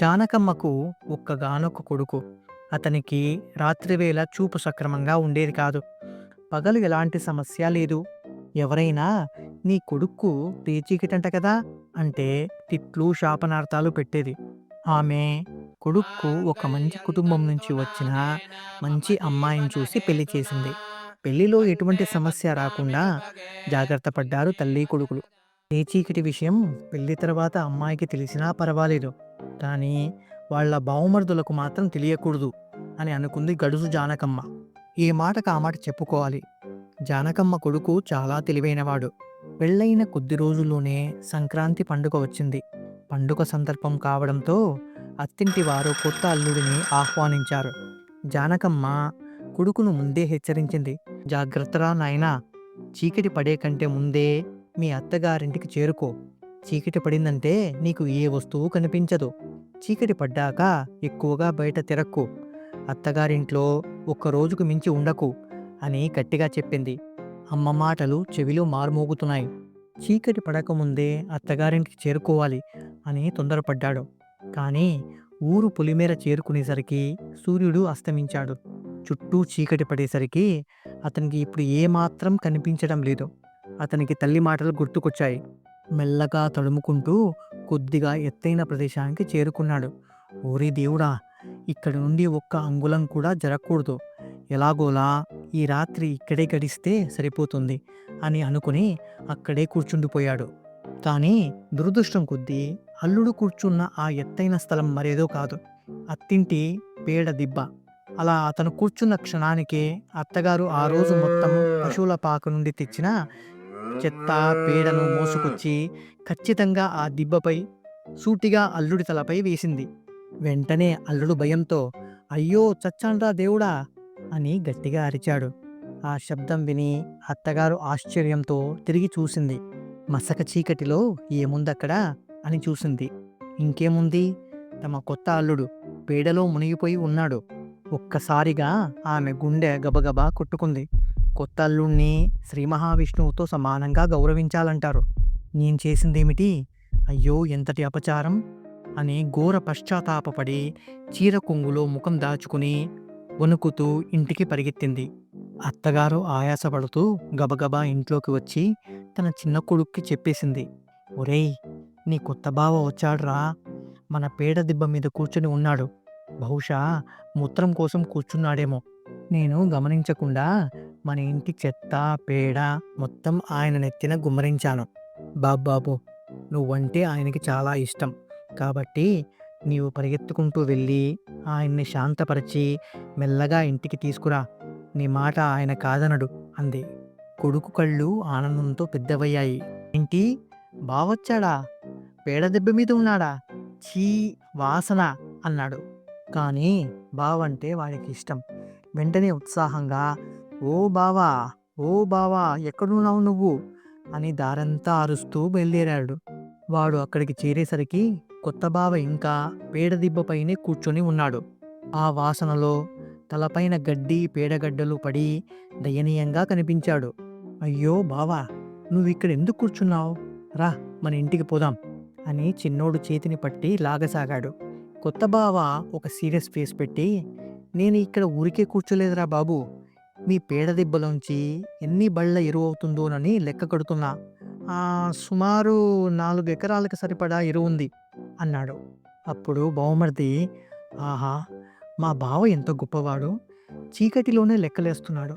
జానకమ్మకు ఒక్కగానొక్క కొడుకు. అతనికి రాత్రివేళ చూపు సక్రమంగా ఉండేది కాదు. పగలు ఎలాంటి సమస్య లేదు. ఎవరైనా నీ కొడుక్కు రేచీకటంట కదా అంటే తిట్లు, శాపనార్థాలు పెట్టేది. ఆమె కొడుక్కు ఒక మంచి కుటుంబం నుంచి వచ్చిన మంచి అమ్మాయిని చూసి పెళ్ళి చేసింది. పెళ్ళిలో ఎటువంటి సమస్య రాకుండా జాగ్రత్త పడ్డారు తల్లి కొడుకులు. రేచీకటి విషయం పెళ్ళి తర్వాత అమ్మాయికి తెలిసినా పర్వాలేదు. కానీ వాళ్ళ బావమరుదులకు మాత్రం తెలియకూడదు అని అనుకుంది గడుసు జానకమ్మ. ఈ మాటకు ఆ మాట చెప్పుకోవాలి. జానకమ్మ కొడుకు చాలా తెలివైనవాడు. పెళ్ళైన కొద్ది రోజుల్లోనే సంక్రాంతి పండుగ వచ్చింది. పండుగ సందర్భం కావడంతో అత్తింటి వారు కొత్త అల్లుడిని ఆహ్వానించారు. జానకమ్మ కొడుకును ముందే హెచ్చరించింది. జాగ్రత్తరా నాయనా! చీకటి పడే కంటే ముందే మీ అత్తగారింటికి చేరుకో. చీకటి పడిందంటే నీకు ఏ వస్తువు కనిపించదు. చీకటి పడ్డాక ఎక్కువగా బయట తిరక్కు. అత్తగారింట్లో ఒక్క రోజుకు మించి ఉండకు అని గట్టిగా చెప్పింది. అమ్మ మాటలు చెవిలో మార్మోగుతున్నాయి. చీకటి పడకముందే అత్తగారింటికి చేరుకోవాలి అని తొందరపడ్డాడు. కానీ ఊరు పొలిమేర చేరుకునేసరికి సూర్యుడు అస్తమించాడు. చుట్టూ చీకటి పడేసరికి అతనికి ఇప్పుడు ఏమాత్రం కనిపించడం లేదు. అతనికి తల్లి మాటలు గుర్తుకొచ్చాయి. మెల్లగా తడుముకుంటూ కొద్దిగా ఎత్తైన ప్రదేశానికి చేరుకున్నాడు. ఓరి దేవుడా! ఇక్కడి నుండి ఒక్క అంగుళం కూడా జరగకూడదు. ఎలాగోలా ఈ రాత్రి ఇక్కడే గడిస్తే సరిపోతుంది అని అనుకుని అక్కడే కూర్చుండిపోయాడు. కానీ దురదృష్టం కొద్దీ అల్లుడు కూర్చున్న ఆ ఎత్తైన స్థలం మరేదో కాదు. అత్తింటి పేడ దిబ్బ. అలా అతను కూర్చున్న క్షణానికే అత్తగారు ఆ రోజు మొత్తం పశువుల పాక నుండి తెచ్చిన చెత్త, పేడను మోసుకొచ్చి ఖచ్చితంగా ఆ దిబ్బపై సూటిగా అల్లుడి తలపై వేసింది. వెంటనే అల్లుడు భయంతో అయ్యో చచ్చాన్రా దేవుడా! అని గట్టిగా అరిచాడు. ఆ శబ్దం విని అత్తగారు ఆశ్చర్యంతో తిరిగి చూసింది. మసక చీకటిలో ఏముందక్కడ అని చూసింది. ఇంకేముంది? తమ కొత్త అల్లుడు పేడలో మునిగిపోయి ఉన్నాడు. ఒక్కసారిగా ఆమె గుండె గబగబా కొట్టుకుంది. కొత్త అల్లుణ్ణి శ్రీ మహావిష్ణువుతో సమానంగా గౌరవించాలంటారు. నేను చేసిందేమిటి? అయ్యో ఎంతటి అపచారం! అని ఘోర పశ్చాత్తాపడి చీర కొంగులో ముఖం దాచుకుని వణుకుతూ ఇంటికి పరిగెత్తింది. అత్తగారు ఆయాసపడుతూ గబగబా ఇంట్లోకి వచ్చి తన చిన్న కొడుక్కి చెప్పేసింది. ఒరేయ్! నీ కొత్త బావ వచ్చాడ్రా! మన పేడ దిబ్బ మీద కూర్చుని ఉన్నాడు. బహుశా మూత్రం కోసం కూర్చున్నాడేమో! నేను గమనించకుండా మన ఇంటి చెత్త, పేడ మొత్తం ఆయన నెత్తిన గుమ్మరించాను. బాబాబు నువ్వంటే ఆయనకి చాలా ఇష్టం. కాబట్టి నీవు పరిగెత్తుకుంటూ వెళ్ళి ఆయన్ని శాంతపరచి మెల్లగా ఇంటికి తీసుకురా. నీ మాట ఆయన కాదనడు అంది. కొడుకు కళ్ళు ఆనందంతో పెద్దవయ్యాయి. ఏంటి? బావొచ్చాడా? పేడ దెబ్బ మీద ఉన్నాడా? ఛీ! వాసన అన్నాడు. కానీ బావంటే వాడికి ఇష్టం. వెంటనే ఉత్సాహంగా ఓ బావా! ఓ బావా! ఎక్కడున్నావు నువ్వు? అని దారంతా అరుస్తూ బయలుదేరాడు. వాడు అక్కడికి చేరేసరికి కొత్త బావ ఇంకా పేడదిబ్బపైనే కూర్చొని ఉన్నాడు. ఆ వాసనలో తలపైన గడ్డి, పేడగడ్డలు పడి దయనీయంగా కనిపించాడు. అయ్యో బావా! నువ్విక్కడ ఎందుకు కూర్చున్నావు? రా మన ఇంటికి పోదాం అని చిన్నోడు చేతిని పట్టి లాగసాగాడు. కొత్త బావ ఒక సీరియస్ ఫేస్ పెట్టి నేను ఇక్కడ ఊరికే కూర్చోలేదురా బాబు మీ పేడ దిబ్బలోంచి ఎన్ని బళ్ళ ఎరువవుతుందోనని లెక్క కడుతున్నా. సుమారు నాలుగు ఎకరాలకు సరిపడా ఎరువుంది అన్నాడు. అప్పుడు బావమరిది ఆహా! మా బావ ఎంత గొప్పవాడు చీకటిలోనే లెక్కలేస్తున్నాడు.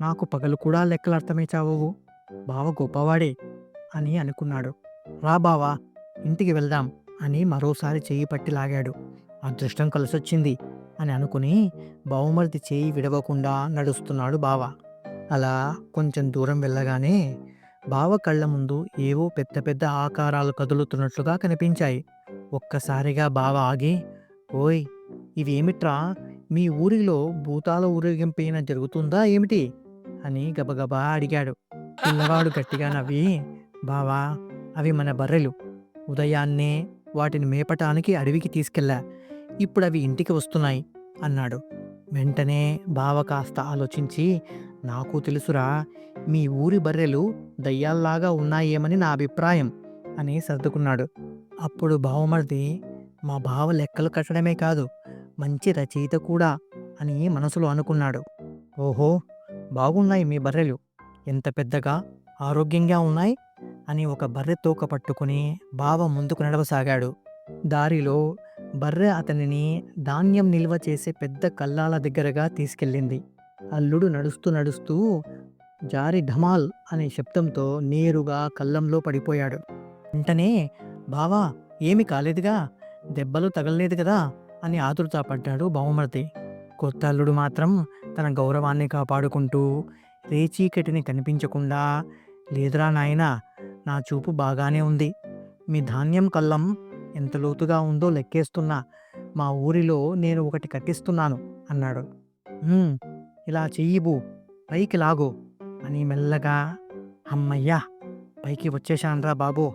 నాకు పగలు కూడా లెక్కలు అర్థమై చావవు. బావ గొప్పవాడే అని అనుకున్నాడు. రా బావా! ఇంటికి వెళ్దాం అని మరోసారి చెయ్యి పట్టి లాగాడు. అదృష్టం కలిసొచ్చింది అని అనుకుని బహుమతి చేయి విడవకుండా నడుస్తున్నాడు బావ. అలా కొంచెం దూరం వెళ్ళగానే బావ కళ్ళ ముందు ఏవో పెద్ద పెద్ద ఆకారాలు కదులుతున్నట్లుగా కనిపించాయి. ఒక్కసారిగా బావ ఆగి ఓయ్! ఇవేమిట్రా? మీ ఊరిలో భూతాల ఊరేగింపైన జరుగుతుందా ఏమిటి? అని గబగబా అడిగాడు. పిల్లవాడు గట్టిగా నవ్వి బావా! అవి మన బర్రెలు. ఉదయాన్నే వాటిని మేపటానికి అడవికి తీసుకెళ్ళా. ఇప్పుడు అవి ఇంటికి వస్తున్నాయి అన్నాడు. వెంటనే బావ కాస్త ఆలోచించి నాకు తెలుసురా! మీ ఊరి బర్రెలు దయ్యాల్లాగా ఉన్నాయేమని నా అభిప్రాయం అని సర్దుకున్నాడు. అప్పుడు బావమరిది మా బావ లెక్కలు కట్టడమే కాదు మంచి రచయిత కూడా అని మనసులో అనుకున్నాడు ఓహో బాగున్నాయి మీ బర్రెలు ఎంత పెద్దగా ఆరోగ్యంగా ఉన్నాయి అని ఒక బర్రె తోక పట్టుకుని బావ ముందుకు నడవసాగాడు దారిలో బర్రె అతనిని ధాన్యం నిల్వ చేసే పెద్ద కల్లాల దగ్గరగా తీసుకెళ్ళింది. అల్లుడు నడుస్తూ నడుస్తూ జారి ఢమాల్ అనే శబ్దంతో నేరుగా కళ్ళంలో పడిపోయాడు. వెంటనే బావా ఏమి కాలేదుగా? దెబ్బలు తగలలేదు కదా? అని ఆతురతా పడ్డాడు బావమర్ది. కొత్త అల్లుడు మాత్రం తన గౌరవాన్ని కాపాడుకుంటూ రేచీకటిని కనిపించకుండా లేదురా నాయనా నా చూపు బాగానే ఉంది. మీ ధాన్యం కల్లం ఎంత లోతుగా ఉందో లెక్కేస్తున్నా మా ఊరిలో నేను ఒకటి కట్టిస్తున్నాను అన్నాడు. ఇలా చెయ్యిబు పైకి లాగో అని మెల్లగా అమ్మయ్యా పైకి వచ్చేశాన్రా బాబు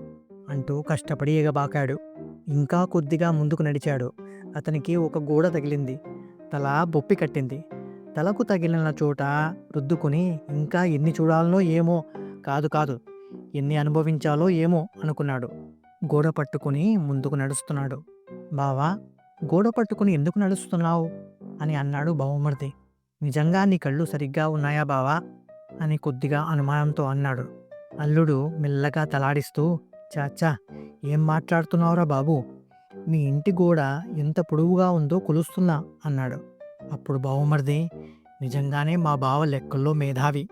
అంటూ కష్టపడి ఎగబాకాడు. ఇంకా కొద్దిగా ముందుకు నడిచాడు. అతనికి ఒక గోడ తగిలింది. తల బొప్పి కట్టింది. తలకు తగిలిన చోట రుద్దుకుని ఇంకా ఎన్ని చూడాలనో ఏమో కాదు కాదు ఎన్ని అనుభవించాలో ఏమో అనుకున్నాడు. గోడ పట్టుకుని ముందుకు నడుస్తున్నాడు. బావా గోడ పట్టుకుని ఎందుకు నడుస్తున్నావు? అని అన్నాడు బావమరిది నిజంగా నీ కళ్ళు సరిగ్గా ఉన్నాయా బావా? అని కొద్దిగా అనుమానంతో అన్నాడు. అల్లుడు మెల్లగా తలాడిస్తూ చాచా ఏం మాట్లాడుతున్నావురా బాబు? మీ ఇంటి గోడ ఎంత పొడవుగా ఉందో కొలుస్తున్నా అన్నాడు. అప్పుడు బావమరిది నిజంగానే మా బావ లెక్కల్లో మేధావి.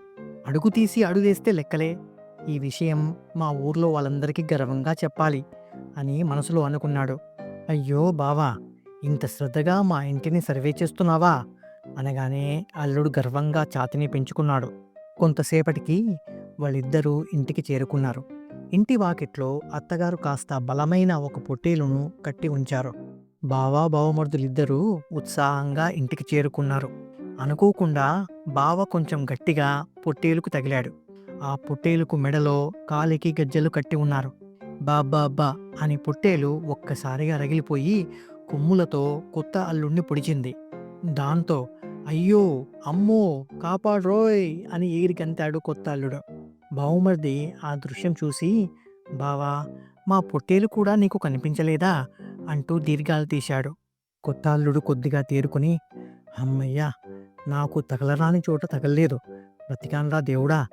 అడుగు తీసి అడుగేస్తే లెక్కలే. ఈ విషయం మా ఊర్లో వాళ్ళందరికీ గర్వంగా చెప్పాలి అని మనసులో అనుకున్నాడు. అయ్యో బావా ఇంత శ్రద్ధగా మా ఇంటిని సర్వే చేస్తున్నావా? అనగానే అల్లుడు గర్వంగా ఛాతిని పెంచుకున్నాడు. కొంతసేపటికి వాళ్ళిద్దరూ ఇంటికి చేరుకున్నారు. ఇంటి వాకిట్లో అత్తగారు కాస్త బలమైన ఒక పొట్టేలును కట్టి ఉంచారు. బావా బావమరుదులిద్దరూ ఉత్సాహంగా ఇంటికి చేరుకున్నారు. అనుకోకుండా బావ కొంచెం గట్టిగా పొట్టేలుకు తగిలాడు. ఆ పొట్టేలుకు మెడలో కాలికి గజ్జెలు కట్టి ఉన్నారు. బాబ్బా అని పొట్టేలు ఒక్కసారిగా రగిలిపోయి కొమ్ములతో కొత్త అల్లుణ్ణి పొడిచింది. దాంతో అయ్యో అమ్మో కాపాడ్రోయ్ అని ఎగిరికంతాడు కొత్త అల్లుడు. బావుమర్ది ఆ దృశ్యం చూసి బావా మా పొట్టేలు కూడా నీకు కనిపించలేదా? అంటూ దీర్ఘాలు తీశాడు. కొత్త అల్లుడు కొద్దిగా తేరుకుని అమ్మయ్యా నాకు తగలరాని చోట తగలలేదు. బ్రతికాన్రా దేవుడా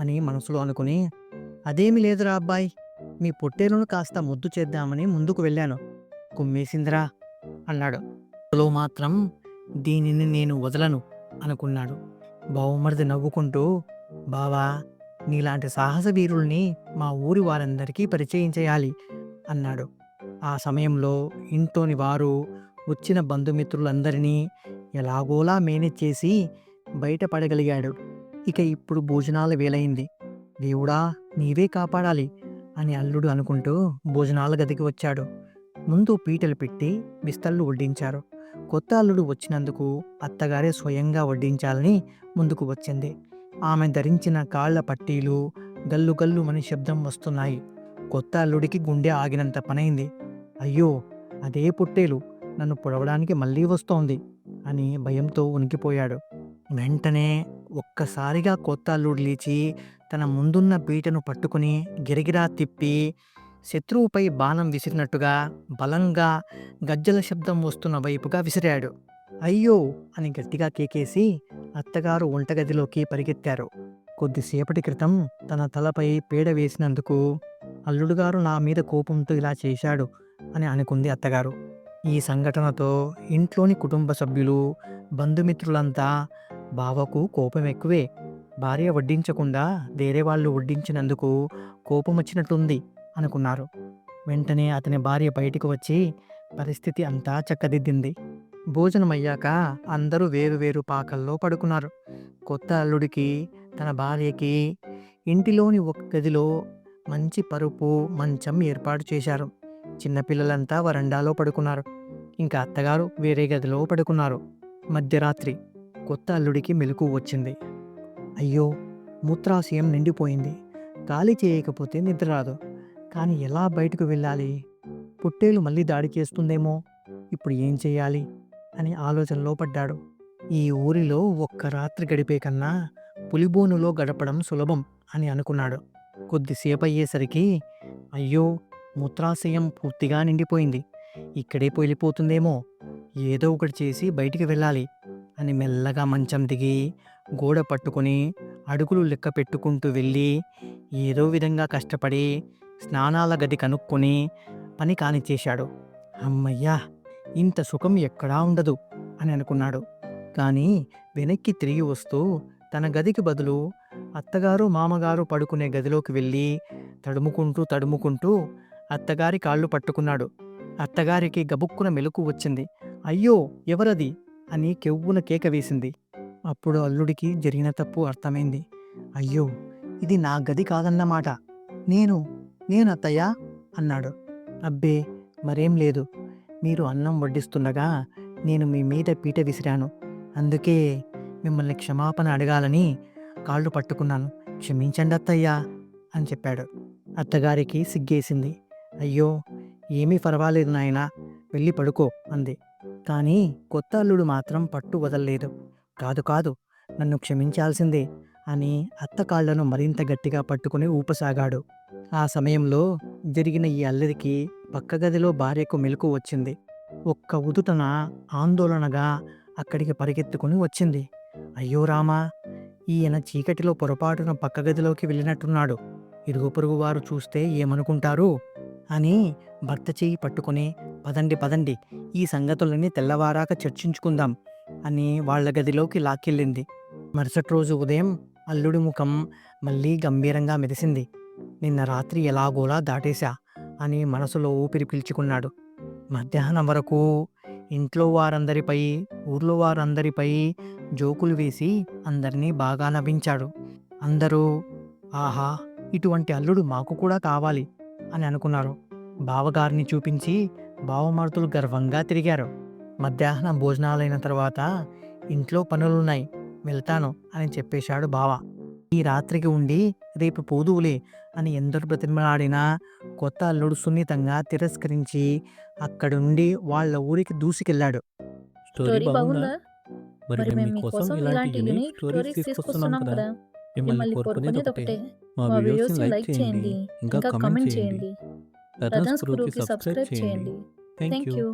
అని మనసులో అనుకుని అదేమి లేదురా అబ్బాయి మీ పొట్టేలును కాస్త ముద్దు చేద్దామని ముందుకు వెళ్ళాను. కుమ్మేసిందిరా అన్నాడు. లో మాత్రం దీనిని నేను వదలను అనుకున్నాడు. బావుమరిది నవ్వుకుంటూ బావా నీలాంటి సాహస వీరుల్ని మా ఊరి వారందరికీ పరిచయం చేయాలి అన్నాడు. ఆ సమయంలో ఇంట్లోని వారు వచ్చిన బంధుమిత్రులందరినీ ఎలాగోలా మేనేజ్ చేసి బయటపడగలిగాడు ఇక ఇప్పుడు భోజనాల వేలైంది. దేవుడా నీవే కాపాడాలి అని అల్లుడు అనుకుంటూ భోజనాల గదికి వచ్చాడు. ముందు పీటలు పెట్టి బిస్తళ్ళు వడ్డించారు. కొత్త అల్లుడు వచ్చినందుకు అత్తగారే స్వయంగా వడ్డించాలని ముందుకు వచ్చింది. ఆమె ధరించిన కాళ్ళ పట్టీలు గల్లు గల్లు మని శబ్దం వస్తున్నాయి. కొత్త అల్లుడికి గుండె ఆగినంత పనైంది. అయ్యో అదే పొట్టేలు నన్ను పొడవడానికి మళ్ళీ వస్తోంది అని భయంతో ఉనికిపోయాడు. వెంటనే ఒక్కసారిగా కొత్త అల్లుడు లేచి తన ముందున్న పీటను పట్టుకుని గిరగిరా తిప్పి శత్రువుపై బాణం విసిరినట్టుగా బలంగా గజ్జల శబ్దం వస్తున్న వైపుగా విసిరాడు. అయ్యో! అని గట్టిగా కేకేసి అత్తగారు వంటగదిలోకి పరిగెత్తారు. కొద్దిసేపటి క్రితం తన తలపై పీడ వేసినందుకు అల్లుడుగారు నా మీద కోపంతో ఇలా చేశాడు అని అనుకుంది అత్తగారు. ఈ సంఘటనతో ఇంట్లోని కుటుంబ సభ్యులు బంధుమిత్రులంతా బావకు కోపం ఎక్కువే. భార్య వడ్డించకుండా వేరే వాళ్ళు వడ్డించినందుకు కోపం వచ్చినట్టుంది అనుకున్నారు. వెంటనే అతని భార్య బయటికి వచ్చి పరిస్థితి అంతా చక్కదిద్దింది. భోజనం అయ్యాక అందరూ వేరు వేరు పాకల్లో పడుకున్నారు. కొత్త అల్లుడికి తన భార్యకి ఇంటిలోని ఒక గదిలో మంచి పరుపు మంచం ఏర్పాటు చేశారు. చిన్నపిల్లలంతా వరండాలో పడుకున్నారు. ఇంకా అత్తగారు వేరే గదిలో పడుకున్నారు. మధ్యరాత్రి కొత్త అల్లుడికి మెలకు వచ్చింది. అయ్యో మూత్రాశయం నిండిపోయింది. గాలి చేయకపోతే నిద్ర రాదు. కానీ ఎలా బయటకు వెళ్ళాలి? పుట్టేలు మళ్ళీ దాడి చేస్తుందేమో? ఇప్పుడు ఏం చేయాలి? అని ఆలోచనలో పడ్డాడు. ఈ ఊరిలో ఒక్క రాత్రి గడిపే కన్నా పులిబోనులో గడపడం సులభం అని అనుకున్నాడు. కొద్దిసేపు అయ్యేసరికి అయ్యో మూత్రాశయం పూర్తిగా నిండిపోయింది. ఇక్కడే వెళ్ళిపోతుందేమో ఏదో ఒకటి చేసి బయటికి వెళ్ళాలి. అని మెల్లగా మంచం దిగి గోడ పట్టుకొని అడుగులు లెక్క పెట్టుకుంటూ వెళ్ళి ఏదో విధంగా కష్టపడి స్నానాల గది కనుక్కొని పని కానిచ్చేశాడు అమ్మయ్యా ఇంత సుఖం ఎక్కడా ఉండదు అని అనుకున్నాడు. కానీ వెనక్కి తిరిగి వస్తూ తన గదికి బదులు అత్తగారు మామగారు పడుకునే గదిలోకి వెళ్ళి తడుముకుంటూ తడుముకుంటూ అత్తగారి కాళ్ళు పట్టుకున్నాడు. అత్తగారికి గబుక్కున మెలకు వచ్చింది. అయ్యో ఎవరది? అని కెవ్వున కేక వేసింది. అప్పుడు అల్లుడికి జరిగిన తప్పు అర్థమైంది. అయ్యో ఇది నా గది కాదన్నమాట నేను నేను అత్తయ్యా అన్నాడు. అబ్బే మరేం లేదు. మీరు అన్నం వడ్డిస్తుండగా నేను మీ మీద పీట విసిరాను. అందుకే మిమ్మల్ని క్షమాపణ అడగాలని కాళ్ళు పట్టుకున్నాను. క్షమించండి అత్తయ్యా అని చెప్పాడు. అత్తగారికి సిగ్గేసింది. అయ్యో ఏమీ పర్వాలేదు నాయనా. వెళ్ళి పడుకో అంది. కానీ కొత్త అల్లుడు మాత్రం పట్టు వదలలేదు. కాదు కాదు నన్ను క్షమించాల్సిందే అని అత్త కాళ్ళను మరింత గట్టిగా పట్టుకుని ఊపసాగాడు. ఆ సమయంలో జరిగిన ఈ అల్లరికి పక్క గదిలో భార్యకు మెలకు వచ్చింది. ఒక్క ఉదుటన ఆందోళనగా అక్కడికి పరిగెత్తుకుని వచ్చింది. అయ్యో రామా ఈయన చీకటిలో పొరపాటున పక్క గదిలోకి వెళ్ళినట్టున్నాడు. ఇరుగు పొరుగు వారు చూస్తే ఏమనుకుంటారు? అని భర్త చేయి పట్టుకుని పదండి పదండి. ఈ సంగతులన్నీ తెల్లవారాక చర్చించుకుందాం అని వాళ్ళ గదిలోకి లాక్కెళ్ళింది. మరుసటి రోజు ఉదయం అల్లుడి ముఖం మళ్ళీ గంభీరంగా మెరిసింది నిన్న రాత్రి ఎలాగోలా దాటేశా అని మనసులో ఊపిరి పీల్చుకున్నాడు. మధ్యాహ్నం వరకు ఇంట్లో వారందరిపై ఊర్లో వారందరిపై జోకులు వేసి అందరినీ బాగా నవ్వించాడు. అందరూ ఆహా ఇటువంటి అల్లుడు మాకు కూడా కావాలి అని అనుకున్నారు. బావగారిని చూపించి బావమరుతులు గర్వంగా తిరిగారు. మధ్యాహ్నం భోజనాలైన తర్వాత ఇంట్లో పనులున్నాయి వెళ్తాను అని చెప్పేశాడు బావ. ఈ రాత్రికి ఉండి రేపు పోదువులే అని ఎందరు బ్రతిమలాడినా కొత్త అల్లుడు సున్నితంగా తిరస్కరించి అక్కడి నుండి వాళ్ళ ఊరికి దూసుకెళ్ళాడు. స్టోరీ బాగుందా? మరి మేము మీకోసం ఇలాంటి యూనిక్ స్టోరీస్ తీసుకొస్తున్నాం కదా. మిమ్మల్ని కోరుకునేది ఒకటే. మా వీడియోస్ని లైక్ చేయండి. ఇంకా కామెంట్ చేయండి. రతన్స్ గురువుకి సబ్స్క్రైబ్ చేయండి. Thank you